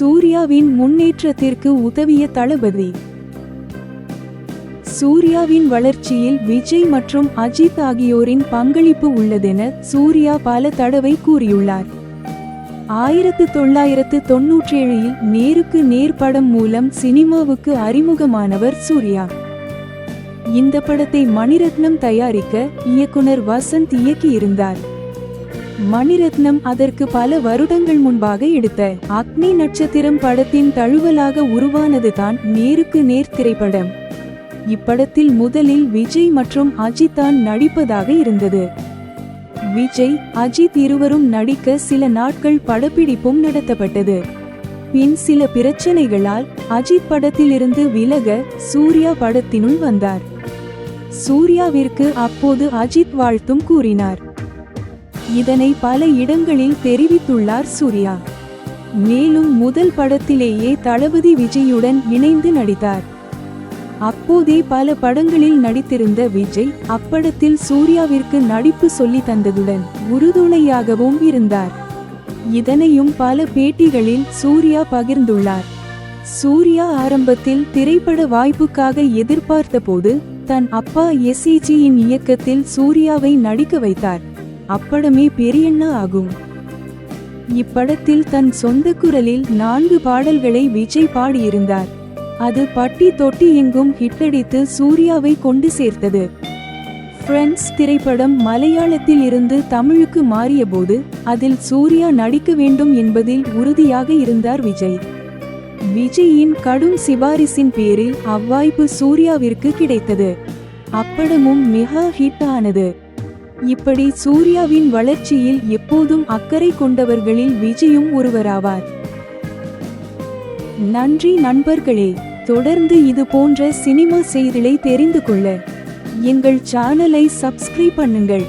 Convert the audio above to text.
சூர்யாவின் முன்னேற்றத்திற்கு உதவிய தளபதி. சூர்யாவின் வளர்ச்சியில் விஜய் மற்றும் அஜித் ஆகியோரின் பங்களிப்பு உள்ளதென சூர்யா பல தடவை கூறியுள்ளார். ஆயிரத்து தொள்ளாயிரத்து தொன்னூற்றேழில் நேருக்கு நேர் படம் மூலம் சினிமாவுக்கு அறிமுகமானவர் சூர்யா. இந்த படத்தை மணிரத்னம் தயாரிக்க இயக்குனர் வசந்த் இயக்கியிருந்தார். மணிரத்னம் அதற்கு பல வருடங்கள் முன்பாக எடுத்த அக்னி நட்சத்திரம் படத்தின் தழுவலாக உருவானதுதான் நேருக்கு நேர் திரைப்படம். இப்படத்தில் முதலில் விஜய் மற்றும் அஜித் தான் நடிப்பதாக இருந்தது. விஜய் அஜித் இருவரும் நடிக்க சில நாட்கள் படப்பிடிப்பும் நடத்தப்பட்டது. பின் சில பிரச்சனைகளால் அஜித் படத்திலிருந்து விலக சூர்யா படத்தினுள் வந்தார். சூர்யாவிற்கு அப்போது அஜித் வாழ்த்தும் கூறினார். இதனை பல இடங்களில் தெரிவித்துள்ளார் சூர்யா. மேலும் முதல் படத்திலேயே தளபதி விஜயுடன் இணைந்து நடித்தார். அப்போதே பல படங்களில் நடித்திருந்த விஜய் அப்படத்தில் சூர்யாவிற்கு நடிப்பு சொல்லி தந்ததுடன் உறுதுணையாகவும் இருந்தார். இதனையும் பல பேட்டிகளில் சூர்யா பகிர்ந்துள்ளார். சூர்யா ஆரம்பத்தில் திரைப்பட வாய்ப்புக்காக எதிர்பார்த்தபோது தன் அப்பா எஸ்இஜியின் இயக்கத்தில் சூர்யாவை நடிக்க வைத்தார். அப்படமே பெரியண்ணா ஆகும். இப்படத்தில் தன் சொந்த குரலில் நான்கு பாடல்களை விஜய் பாடியிருந்தார். அது பட்டி தொட்டி எங்கும் ஹிட்டடித்து சூர்யாவை கொண்டு சேர்த்தது. ஃப்ரெண்ட்ஸ் திரைப்படம் மலையாளத்தில் இருந்து தமிழுக்கு மாறியபோது அதில் சூர்யா நடிக்க வேண்டும் என்பதில் உறுதியாக இருந்தார் விஜய். விஜயின் கடும் சிபாரிசின் பேரில் அவ்வாய்ப்பு சூர்யாவிற்கு கிடைத்தது. அப்படமும் மிக ஹிட் ஆனது. இப்படி சூர்யாவின் வளர்ச்சியில் எப்போதும் அக்கறை கொண்டவர்களில் விஜயும் ஒருவராவார். நன்றி நண்பர்களே தொடர்ந்து இது போன்ற சினிமா செய்திகளை தெரிந்து கொள்ள எங்கள் சேனலை சப்ஸ்கிரைப் பண்ணுங்கள்.